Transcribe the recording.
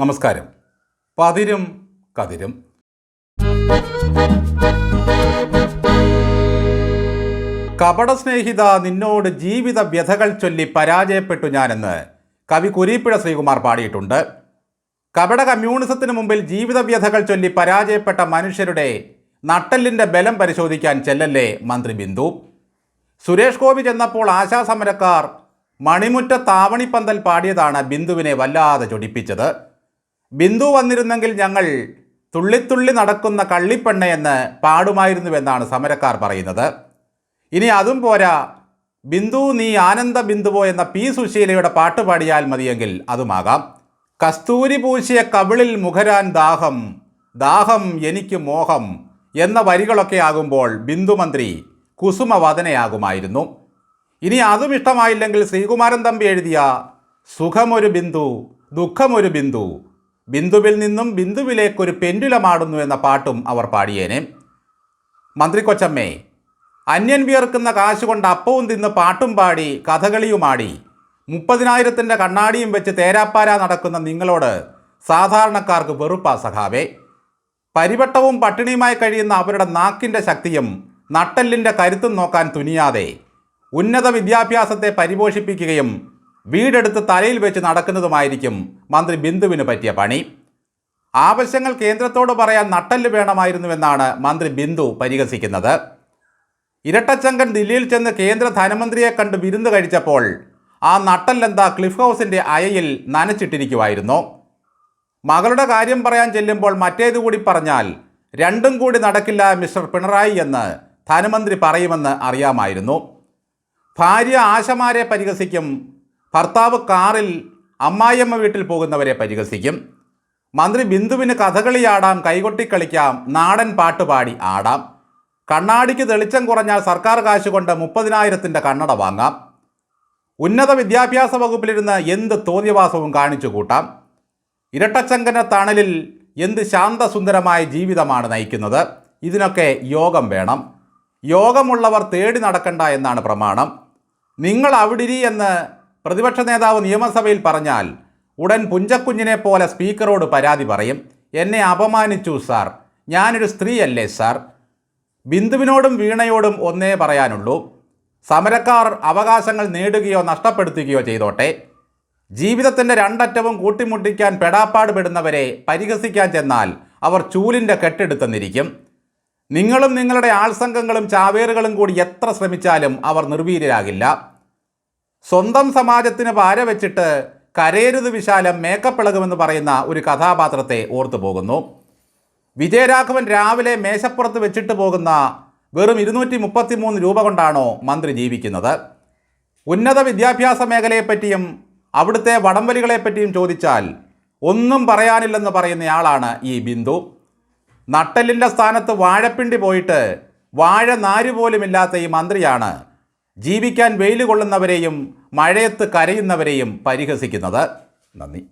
നമസ്കാരം. പതിരും കതിരും. കപട സ്നേഹിത നിന്നോട് ജീവിത വ്യഥകൾ ചൊല്ലി പരാജയപ്പെട്ടു ഞാനെന്ന് കവി കുരീപ്പിഴ ശ്രീകുമാർ പാടിയിട്ടുണ്ട്. കപട കമ്മ്യൂണിസത്തിന് മുമ്പിൽ ജീവിത വ്യഥകൾ ചൊല്ലി പരാജയപ്പെട്ട മനുഷ്യരുടെ നട്ടലിന്റെ ബലം പരിശോധിക്കാൻ ചെല്ലല്ലേ മന്ത്രി ബിന്ദു. സുരേഷ് ഗോപി ചെന്നപ്പോൾ ആശാസമരക്കാർ മണിമുറ്റ താവണിപ്പന്തൽ പാടിയതാണ് ബിന്ദുവിനെ വല്ലാതെ ചൊടിപ്പിച്ചത്. ബിന്ദു വന്നിരുന്നെങ്കിൽ ഞങ്ങൾ തുള്ളിത്തുള്ളി നടക്കുന്ന കള്ളിപ്പെണ്ണയെന്ന് പാടുമായിരുന്നുവെന്നാണ് സമരക്കാർ പറയുന്നത്. ഇനി അതും പോരാ. ബിന്ദു നീ ആനന്ദ ബിന്ദുവോ എന്ന പി. സുശീലയുടെ പാട്ട് പാടിയാൽ മതിയെങ്കിൽ അതുമാകാം. കസ്തൂരി പൂശിയ കവിളിൽ മുഖരാൻ ദാഹം ദാഹം എനിക്ക് മോഹം എന്ന വരികളൊക്കെ ആകുമ്പോൾ ബിന്ദുമന്ത്രി കുസുമവദനയാകുമായിരുന്നു. ഇനി അതും ഇഷ്ടമായില്ലെങ്കിൽ ശ്രീകുമാരൻ തമ്പി എഴുതിയ സുഖമൊരു ബിന്ദു ദുഃഖമൊരു ബിന്ദു ബിന്ദുവിൽ നിന്നും ബിന്ദുവിലേക്കൊരു പെൻഡുലമാടുന്നു എന്ന പാട്ടും അവർ പാടിയേനെ. മന്ത്രി കൊച്ചമ്മേ അന്യൻ വിയർക്കുന്ന കാശ് കൊണ്ട് അപ്പവും തിന്ന് പാട്ടും പാടി കഥകളിയുമാടി. മുപ്പതിനായിരത്തിന്റെ കണ്ണാടിയും വെച്ച് തേരാപ്പാര നടക്കുന്ന നിങ്ങളോട് സാധാരണക്കാർക്ക് വെറുപ്പാ സഖാവേ. പരിവട്ടവും പട്ടിണിയുമായി കഴിയുന്ന അവരുടെ നാക്കിന്റെ ശക്തിയും നട്ടെല്ലിന്റെ കരുത്തും നോക്കാൻ തുനിയാതെ ഉന്നത വിദ്യാഭ്യാസത്തെ പരിപോഷിപ്പിക്കുകയും വീടെടുത്ത് തലയിൽ വെച്ച് നടക്കുന്നതുമായിരിക്കും മന്ത്രി ബിന്ദുവിന് പറ്റിയ പണി. ആവശ്യങ്ങൾ കേന്ദ്രത്തോട് പറയാൻ നട്ടൽ വേണമായിരുന്നുവെന്നാണ് മന്ത്രി ബിന്ദു പരിഹസിക്കുന്നത്. ഇരട്ടച്ചങ്കൻ ദില്ലിയിൽ ചെന്ന് കേന്ദ്ര ധനമന്ത്രിയെ കണ്ട് വിരുന്ന് കഴിച്ചപ്പോൾ ആ നട്ടല്ലെന്താ ക്ലിഫ് ഹൗസിന്റെ അയയിൽ നനച്ചിട്ടിരിക്കുമായിരുന്നു മകളുടെ കാര്യം പറയാൻ ചെല്ലുമ്പോൾ മറ്റേതു കൂടി പറഞ്ഞാൽ രണ്ടും കൂടി നടക്കില്ല മിസ്റ്റർ പിണറായി എന്ന് ധനമന്ത്രി പറയുമെന്ന് അറിയാമായിരുന്നു. ഭാര്യ ആശമാരെ പരിഹസിക്കും. ഭർത്താവ് കാറിൽ അമ്മായിയമ്മ വീട്ടിൽ പോകുന്നവരെ പരിഹസിക്കും. മന്ത്രി ബിന്ദുവിന് കഥകളിയാടാം കൈകൊട്ടിക്കളിക്കാം നാടൻ പാട്ടുപാടി ആടാം. കണ്ണാടിക്ക് തെളിച്ചം കുറഞ്ഞാൽ സർക്കാർ കാശ് കൊണ്ട് മുപ്പതിനായിരത്തിന്റെ കണ്ണട വാങ്ങാം. ഉന്നത വിദ്യാഭ്യാസ വകുപ്പിലിരുന്ന് എന്ത് തോന്നിയവാസവും കാണിച്ചു കൂട്ടാം. ഇരട്ടച്ചങ്കന തണലിൽ എന്ത് ശാന്തസുന്ദരമായ ജീവിതമാണ് നയിക്കുന്നത്. ഇതിനൊക്കെ യോഗം വേണം. യോഗമുള്ളവർ തേടി നടക്കണ്ട എന്നാണ് പ്രമാണം. നിങ്ങൾ അവിടിരി എന്ന് പ്രതിപക്ഷ നേതാവ് നിയമസഭയിൽ പറഞ്ഞാൽ ഉടൻ പുഞ്ചക്കുഞ്ഞിനെ പോലെ സ്പീക്കറോട് പരാതി പറയും. എന്നെ അപമാനിച്ചു സാർ. ഞാനൊരു സ്ത്രീയല്ലേ സാർ? ബിന്ദുവിനോടും വീണയോടും ഒന്നേ പറയാനുള്ളൂ. സമരക്കാർ അവകാശങ്ങൾ നേടുകയോ നഷ്ടപ്പെടുത്തുകയോ ചെയ്തോട്ടെ. ജീവിതത്തിന്റെ രണ്ടറ്റവും കൂട്ടിമുട്ടിക്കാൻ പെടാപ്പാട് പെടുന്നവരെ പരിഹസിക്കാൻ ചെന്നാൽ അവർ ചൂലിന്റെ കെട്ടെടുത്തെന്നിരിക്കും. നിങ്ങളും നിങ്ങളുടെ ആൾസംഘങ്ങളും ചാവേറുകളും കൂടി എത്ര ശ്രമിച്ചാലും അവർ നിർവീര്യരാകില്ല. സ്വന്തം സമാജത്തിന് പാര വെച്ചിട്ട് കരയരുത് വിശാലം മേക്കപ്പിളകുമെന്ന് പറയുന്ന ഒരു കഥാപാത്രത്തെ ഓർത്തു പോകുന്നു. വിജയരാഘവൻ രാവിലെ മേശപ്പുറത്ത് വെച്ചിട്ട് പോകുന്ന വെറും ഇരുന്നൂറ്റി മുപ്പത്തി മൂന്ന് രൂപ കൊണ്ടാണോ മന്ത്രി ജീവിക്കുന്നത്? ഉന്നത വിദ്യാഭ്യാസ മേഖലയെപ്പറ്റിയും അവിടുത്തെ വടംവലികളെപ്പറ്റിയും ചോദിച്ചാൽ ഒന്നും പറയാനില്ലെന്ന് പറയുന്നയാളാണ് ഈ ബിന്ദു. നട്ടലിന്റെ സ്ഥാനത്ത് വാഴപ്പിണ്ടി പോയിട്ട് വാഴ നാര് പോലുമില്ലാത്ത ഈ മന്ത്രിയാണ് ജീവിക്കാൻ വെയിൽ കൊള്ളുന്നവരെയും മഴയത്ത് കരയുന്നവരെയും പരിഹസിക്കുന്നത്. നന്ദി.